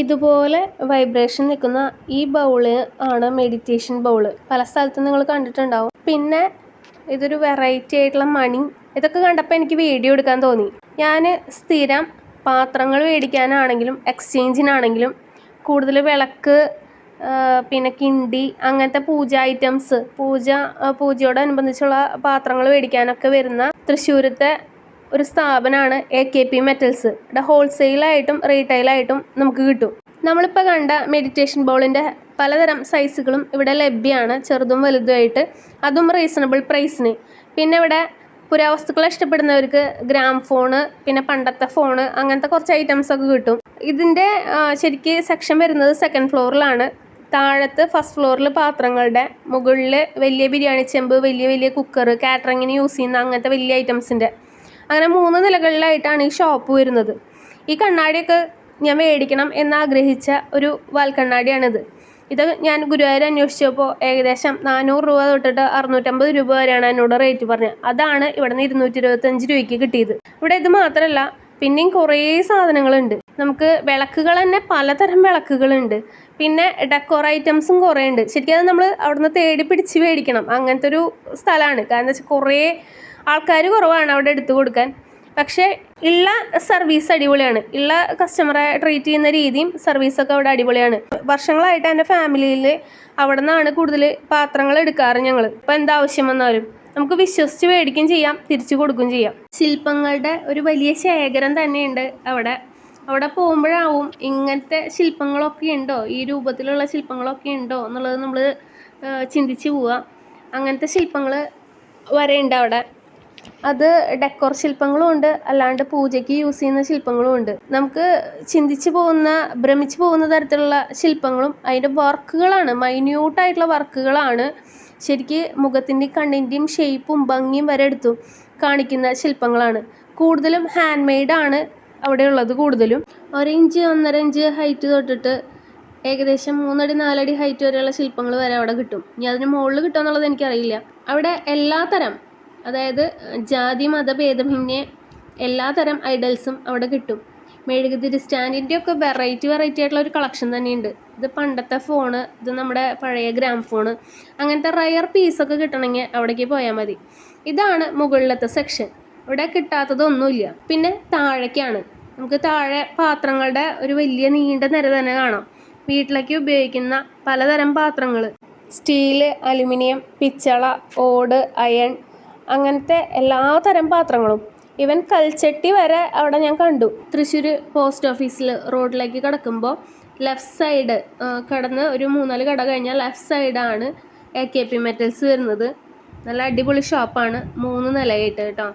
ഇതുപോലെ വൈബ്രേഷൻ നിൽക്കുന്ന ഈ ബൗൾ ആണ് മെഡിറ്റേഷൻ ബൗൾ പല സ്ഥലത്തും നിങ്ങൾ കണ്ടിട്ടുണ്ടാവും. പിന്നെ ഇതൊരു വെറൈറ്റി ആയിട്ടുള്ള മണി. ഇതൊക്കെ കണ്ടപ്പോൾ എനിക്ക് വീഡിയോ എടുക്കാൻ തോന്നി. ഞാൻ സ്ഥിരം പാത്രങ്ങൾ മേടിക്കാനാണെങ്കിലും എക്സ്ചേഞ്ചിനാണെങ്കിലും കൂടുതൽ വിളക്ക് പിന്നെ കിണ്ടി അങ്ങനത്തെ പൂജ ഐറ്റംസ് പൂജ പൂജയോടനുബന്ധിച്ചുള്ള പാത്രങ്ങൾ മേടിക്കാനൊക്കെ വരുന്ന തൃശ്ശൂരത്തെ ഒരു സ്ഥാപനമാണ് എ കെ പി മെറ്റൽസ് ഇവിടെ ഹോൾസെയിലായിട്ടും റീറ്റെയിലായിട്ടും നമുക്ക് കിട്ടും. നമ്മളിപ്പോൾ കണ്ട മെഡിറ്റേഷൻ ബോളിന്റെ പലതരം സൈസുകളും ഇവിടെ ലഭ്യമാണ് ചെറുതും വലുതുമായിട്ട്. അതും റീസണബിൾ പ്രൈസിന് പിന്നെ ഇവിടെ പുരാവസ്തുക്കൾ ഇഷ്ടപ്പെടുന്നവർക്ക് ഗ്രാം ഫോണ് പിന്നെ പണ്ടത്തെ ഫോണ് അങ്ങനത്തെ കുറച്ച് ഐറ്റംസ് ഒക്കെ കിട്ടും. ഇതിന്റെ ശരിക്ക് സെക്ഷൻ വരുന്നത് സെക്കൻഡ് ഫ്ലോറിലാണ് താഴത്ത് ഫസ്റ്റ് ഫ്ലോറിൽ പാത്രങ്ങളുടെ മുകളിൽ വലിയ ബിരിയാണി ചെമ്പ് വലിയ വലിയ കുക്കർ കാറ്ററിങ്ങിന് യൂസ് ചെയ്യുന്ന അങ്ങനത്തെ വലിയ ഐറ്റംസിന്റെ അങ്ങനെ മൂന്ന് നിലകളിലായിട്ടാണ് ഈ ഷോപ്പ് വരുന്നത്. ഈ കണ്ണാടിയൊക്കെ ഞാൻ മേടിക്കണം എന്നാഗ്രഹിച്ച ഒരു വാൽക്കണ്ണാടിയാണിത് ഇത് ഞാൻ ഗുരുവായൂർ അന്വേഷിച്ചപ്പോൾ ഏകദേശം നാനൂറ് രൂപ തൊട്ടിട്ട് അറുന്നൂറ്റമ്പത് രൂപ വരെയാണ് എന്നോട് റേറ്റ് പറഞ്ഞത്. അതാണ് ഇവിടെ നിന്ന് ഇരുന്നൂറ്റി ഇരുപത്തഞ്ച് രൂപയ്ക്ക് കിട്ടിയത്. ഇവിടെ ഇത് മാത്രമല്ല പിന്നെയും കുറേ സാധനങ്ങളുണ്ട്. നമുക്ക് വിളക്കുകൾ തന്നെ പലതരം വിളക്കുകളുണ്ട്. പിന്നെ ഡെക്കോർ ഐറ്റംസും കുറേ ഉണ്ട്. ശരിക്കും അത് നമ്മൾ അവിടുന്ന് തേടി പിടിച്ച് മേടിക്കണം. അങ്ങനത്തെ ഒരു സ്ഥലമാണ്. കാരണം വെച്ചാൽ കുറേ ആൾക്കാർ കുറവാണ് അവിടെ എടുത്തു കൊടുക്കാൻ. പക്ഷേ ഉള്ള സർവീസ് അടിപൊളിയാണ്. ഉള്ള കസ്റ്റമറെ ട്രീറ്റ് ചെയ്യുന്ന രീതിയും സർവീസൊക്കെ അവിടെ അടിപൊളിയാണ്. വർഷങ്ങളായിട്ട് എന്റെ ഫാമിലിയിൽ അവിടെ നിന്നാണ് കൂടുതൽ പാത്രങ്ങൾ എടുക്കാറ് ഞങ്ങൾ ഇപ്പം എന്താവശ്യം വന്നാലും. നമുക്ക് വിശ്വസിച്ച് മേടിക്കുകയും ചെയ്യാം തിരിച്ചു കൊടുക്കുകയും ചെയ്യാം. ശില്പങ്ങളുടെ ഒരു വലിയ ശേഖരം തന്നെയുണ്ട് അവിടെ. അവിടെ പോകുമ്പോഴാവും ഇങ്ങനത്തെ ശില്പങ്ങളൊക്കെ ഉണ്ടോ? ഈ രൂപത്തിലുള്ള ശില്പങ്ങളൊക്കെ ഉണ്ടോ എന്നുള്ളത് നമ്മൾ ചിന്തിച്ച് പോവുക. അങ്ങനത്തെ ശില്പങ്ങൾ വരെയുണ്ട് അവിടെ. അത് ഡെക്കോർ ശില്പങ്ങളും ഉണ്ട് അല്ലാണ്ട് പൂജയ്ക്ക് യൂസ് ചെയ്യുന്ന ശില്പങ്ങളും ഉണ്ട്. നമുക്ക് ചിന്തിച്ചു പോകുന്ന ഭ്രമിച്ചു പോകുന്ന തരത്തിലുള്ള ശില്പങ്ങളും അതിന്റെ വർക്കുകളാണ് മൈന്യൂട്ടായിട്ടുള്ള വർക്കുകളാണ് ശരിക്ക് മുഖത്തിന്റെയും കണ്ണിന്റെയും ഷേപ്പും ഭംഗിയും വരെ എടുത്തു കാണിക്കുന്ന ശില്പങ്ങളാണ്. കൂടുതലും ഹാൻഡ് മെയ്ഡാണ് അവിടെ ഉള്ളത് കൂടുതലും. ഒരു ഇഞ്ച് ഒന്നര ഇഞ്ച് ഹൈറ്റ് തൊട്ടിട്ട് ഏകദേശം മൂന്നടി നാലടി ഹൈറ്റ് വരെയുള്ള ശില്പങ്ങൾ വരെ അവിടെ കിട്ടും. ഇനി അതിന് മുകളിൽ കിട്ടുമെന്നുള്ളത് എനിക്കറിയില്ല. അവിടെ എല്ലാത്തരം തരം അതായത് ജാതി മത എല്ലാതരം എല്ലാ തരം ഐഡൽസും അവിടെ കിട്ടും. മെഴുകുതിരി സ്റ്റാൻഡിന്റെ ഒക്കെ വെറൈറ്റി വെറൈറ്റി ആയിട്ടുള്ള ഒരു കളക്ഷൻ തന്നെയുണ്ട്. ഇത് പണ്ടത്തെ ഫോണ് ഇത് നമ്മുടെ പഴയ ഗ്രാം ഫോണ് അങ്ങനത്തെ റയർ പീസൊക്കെ കിട്ടണമെങ്കിൽ അവിടേക്ക് പോയാൽ മതി. ഇതാണ് മുകളിലത്തെ സെക്ഷൻ ഇവിടെ കിട്ടാത്തതൊന്നുമില്ല. പിന്നെ താഴേക്കാണ്. നമുക്ക് താഴെ പാത്രങ്ങളുടെ ഒരു വലിയ നീണ്ട നിര തന്നെ കാണാം. വീട്ടിലേക്ക് ഉപയോഗിക്കുന്ന പലതരം പാത്രങ്ങൾ സ്റ്റീൽ അലുമിനിയം പിച്ചള ഓട് അയൺ അങ്ങനത്തെ എല്ലാ തരം പാത്രങ്ങളും. ഇവൻ കൽച്ചട്ടി വരെ അവിടെ ഞാൻ കണ്ടു. തൃശ്ശൂർ പോസ്റ്റ് ഓഫീസിൽ റോഡിലേക്ക് കിടക്കുമ്പോൾ ലെഫ്റ്റ് സൈഡ് കടന്ന് ഒരു മൂന്നാൽ കട കഴിഞ്ഞാൽ ലെഫ്റ്റ് സൈഡാണ് എ കെ പി മെറ്റൽസ് വരുന്നത്. നല്ല അടിപൊളി ഷോപ്പാണ് മൂന്ന് നിലയായിട്ട് കേട്ടോ.